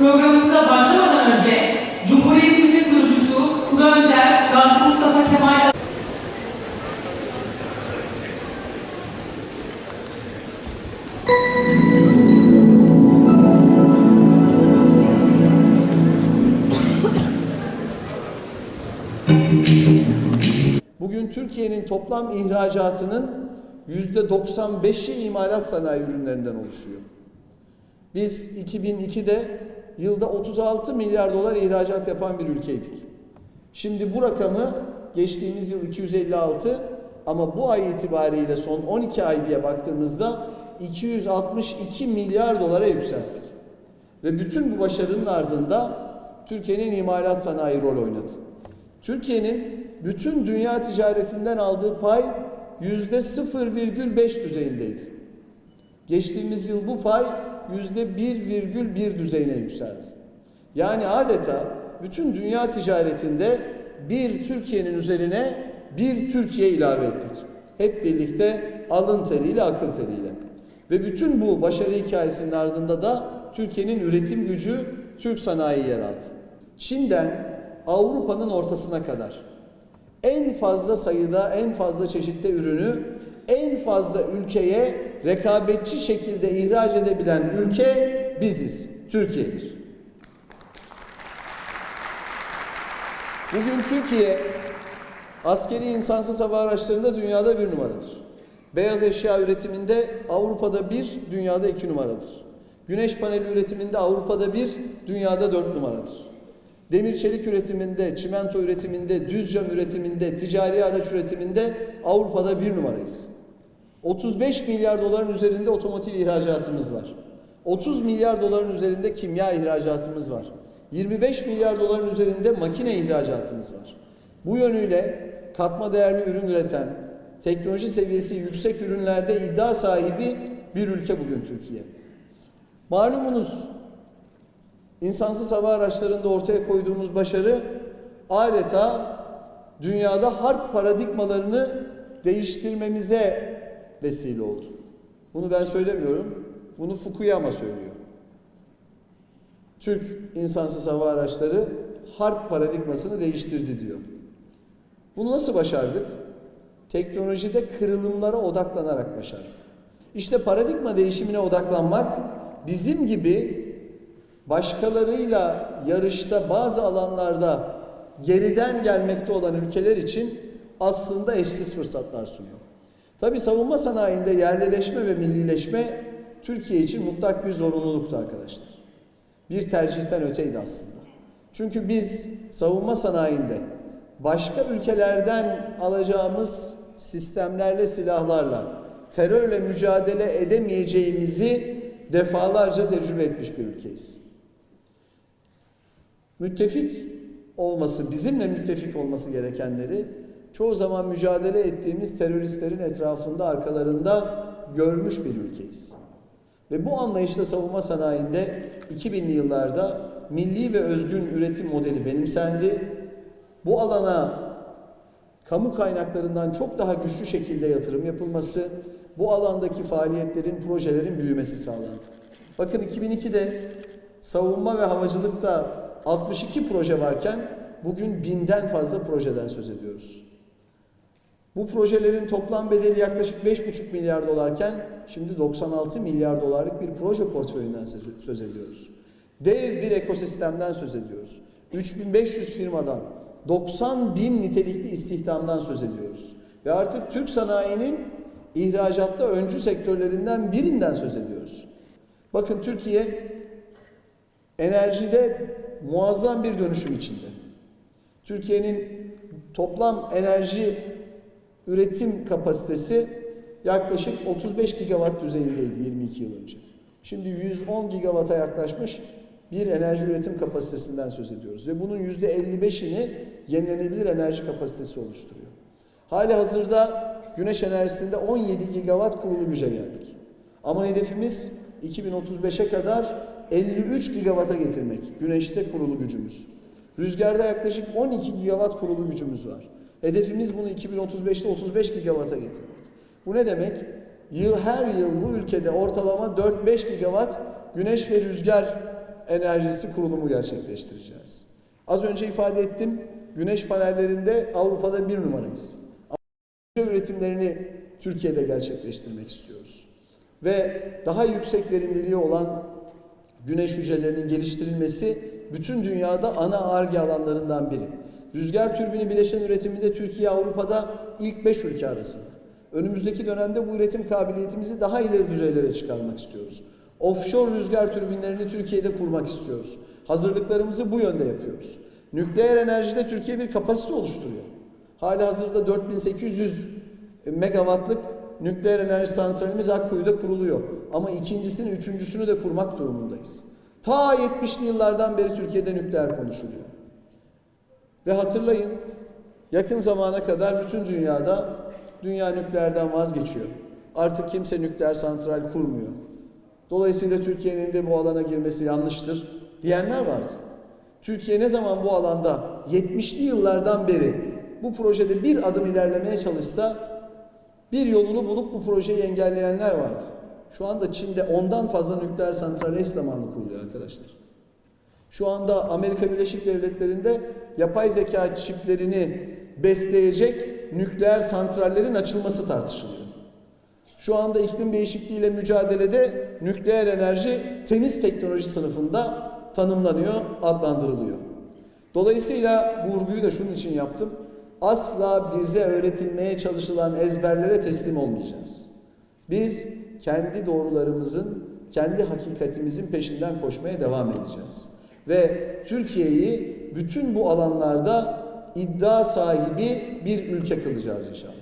Programımıza başlamadan önce Cumhuriyetimizin kurucusu Ulu Önder Gazi Mustafa Kemal Bugün Türkiye'nin toplam ihracatının yüzde 95'i imalat sanayi ürünlerinden oluşuyor. Biz 2002'de yılda 36 milyar dolar ihracat yapan bir ülkeydik. Şimdi bu rakamı geçtiğimiz yıl 256 ama bu ay itibariyle son 12 ay diye baktığımızda 262 milyar dolara yükselttik. Ve bütün bu başarının ardında Türkiye'nin imalat sanayi rol oynadı. Türkiye'nin bütün dünya ticaretinden aldığı pay yüzde 0,5 düzeyindeydi. Geçtiğimiz yıl bu pay yüzde 1,1 düzeyine yükseldi. Yani adeta bütün dünya ticaretinde bir Türkiye'nin üzerine bir Türkiye ilave ettik. Hep birlikte alın teriyle, akıl teriyle. Ve bütün bu başarı hikayesinin ardında da Türkiye'nin üretim gücü Türk sanayi yer aldı. Çin'den Avrupa'nın ortasına kadar en fazla sayıda, en fazla çeşitte ürünü en fazla ülkeye rekabetçi şekilde ihraç edebilen ülke biziz, Türkiye'dir. Bugün Türkiye askeri insansız hava araçlarında dünyada bir numaradır. Beyaz eşya üretiminde Avrupa'da bir, dünyada iki numaradır. Güneş paneli üretiminde Avrupa'da bir, dünyada dört numaradır. Demir çelik üretiminde, çimento üretiminde, düz cam üretiminde, ticari araç üretiminde Avrupa'da bir numarayız. 35 milyar doların üzerinde otomotiv ihracatımız var. 30 milyar doların üzerinde kimya ihracatımız var. 25 milyar doların üzerinde makine ihracatımız var. Bu yönüyle katma değerli ürün üreten, teknoloji seviyesi yüksek ürünlerde iddia sahibi bir ülke bugün Türkiye. Malumunuz insansız hava araçlarında ortaya koyduğumuz başarı adeta dünyada harp paradigmalarını değiştirmemize vesile oldu. Bunu ben söylemiyorum. Bunu Fukuyama söylüyor. Türk insansız hava araçları harp paradigmasını değiştirdi diyor. Bunu nasıl başardık? Teknolojide kırılımlara odaklanarak başardık. İşte paradigma değişimine odaklanmak bizim gibi başkalarıyla yarışta bazı alanlarda geriden gelmekte olan ülkeler için aslında eşsiz fırsatlar sunuyor. Tabi savunma sanayinde yerlileşme ve millileşme Türkiye için mutlak bir zorunluluktu arkadaşlar. Bir tercihten öteydi aslında. Çünkü biz savunma sanayinde başka ülkelerden alacağımız sistemlerle, silahlarla terörle mücadele edemeyeceğimizi defalarca tecrübe etmiş bir ülkeyiz. Müttefik olması, bizimle müttefik olması gerekenleri çoğu zaman mücadele ettiğimiz teröristlerin etrafında, arkalarında görmüş bir ülkeyiz. Ve bu anlayışla savunma sanayinde 2000'li yıllarda milli ve özgün üretim modeli benimsendi. Bu alana kamu kaynaklarından çok daha güçlü şekilde yatırım yapılması, bu alandaki faaliyetlerin, projelerin büyümesi sağlandı. Bakın 2002'de savunma ve havacılıkta 62 proje varken bugün binden fazla projeden söz ediyoruz. Bu projelerin toplam bedeli yaklaşık 5,5 milyar dolarken şimdi 96 milyar dolarlık bir proje portföyünden söz ediyoruz. Dev bir ekosistemden söz ediyoruz. 3500 firmadan, 90 bin nitelikli istihdamdan söz ediyoruz. Ve artık Türk sanayinin ihracatta öncü sektörlerinden birinden söz ediyoruz. Bakın Türkiye enerjide muazzam bir dönüşüm içinde. Türkiye'nin toplam enerji üretim kapasitesi yaklaşık 35 gigawatt düzeyindeydi 22 yıl önce. Şimdi 110 gigawata yaklaşmış bir enerji üretim kapasitesinden söz ediyoruz ve bunun %55'ini yenilenebilir enerji kapasitesi oluşturuyor. Hali hazırda güneş enerjisinde 17 gigawatt kurulu güce geldik. Ama hedefimiz 2035'e kadar 53 gigawata getirmek güneşte kurulu gücümüz. Rüzgarda yaklaşık 12 gigawatt kurulu gücümüz var. Hedefimiz bunu 2035'te 35 gigawata getirmek. Bu ne demek? Yıl her yıl bu ülkede ortalama 4-5 gigawatt güneş ve rüzgar enerjisi kurulumu gerçekleştireceğiz. Az önce ifade ettim. Güneş panellerinde Avrupa'da bir numarayız. Ama üretimlerini Türkiye'de gerçekleştirmek istiyoruz. Ve daha yüksek verimliliği olan güneş hücrelerinin geliştirilmesi bütün dünyada ana arge alanlarından biri. Rüzgar türbini bileşen üretiminde Türkiye Avrupa'da ilk 5 ülke arasında. Önümüzdeki dönemde bu üretim kabiliyetimizi daha ileri düzeylere çıkarmak istiyoruz. Offshore rüzgar türbinlerini Türkiye'de kurmak istiyoruz. Hazırlıklarımızı bu yönde yapıyoruz. Nükleer enerjide Türkiye bir kapasite oluşturuyor. Hali hazırda 4800 megawattlık nükleer enerji santralimiz Akkuyu'da kuruluyor. Ama ikincisini, üçüncüsünü de kurmak durumundayız. Ta 70'li yıllardan beri Türkiye'de nükleer konuşuluyor. Ve hatırlayın, yakın zamana kadar bütün dünyada dünya nükleerden vazgeçiyor. Artık kimse nükleer santral kurmuyor. Dolayısıyla Türkiye'nin de bu alana girmesi yanlıştır diyenler vardı. Türkiye ne zaman bu alanda 70'li yıllardan beri bu projede bir adım ilerlemeye çalışsa bir yolunu bulup bu projeyi engelleyenler vardı. Şu anda Çin'de ondan fazla nükleer santral eş zamanlı kuruluyor arkadaşlar. Şu anda Amerika Birleşik Devletleri'nde yapay zeka çiplerini besleyecek nükleer santrallerin açılması tartışılıyor. Şu anda iklim değişikliğiyle mücadelede nükleer enerji temiz teknoloji sınıfında tanımlanıyor, adlandırılıyor. Dolayısıyla bu vurguyu da şunun için yaptım. Asla bize öğretilmeye çalışılan ezberlere teslim olmayacağız. Biz kendi doğrularımızın, kendi hakikatimizin peşinden koşmaya devam edeceğiz. Ve Türkiye'yi bütün bu alanlarda iddia sahibi bir ülke kılacağız inşallah.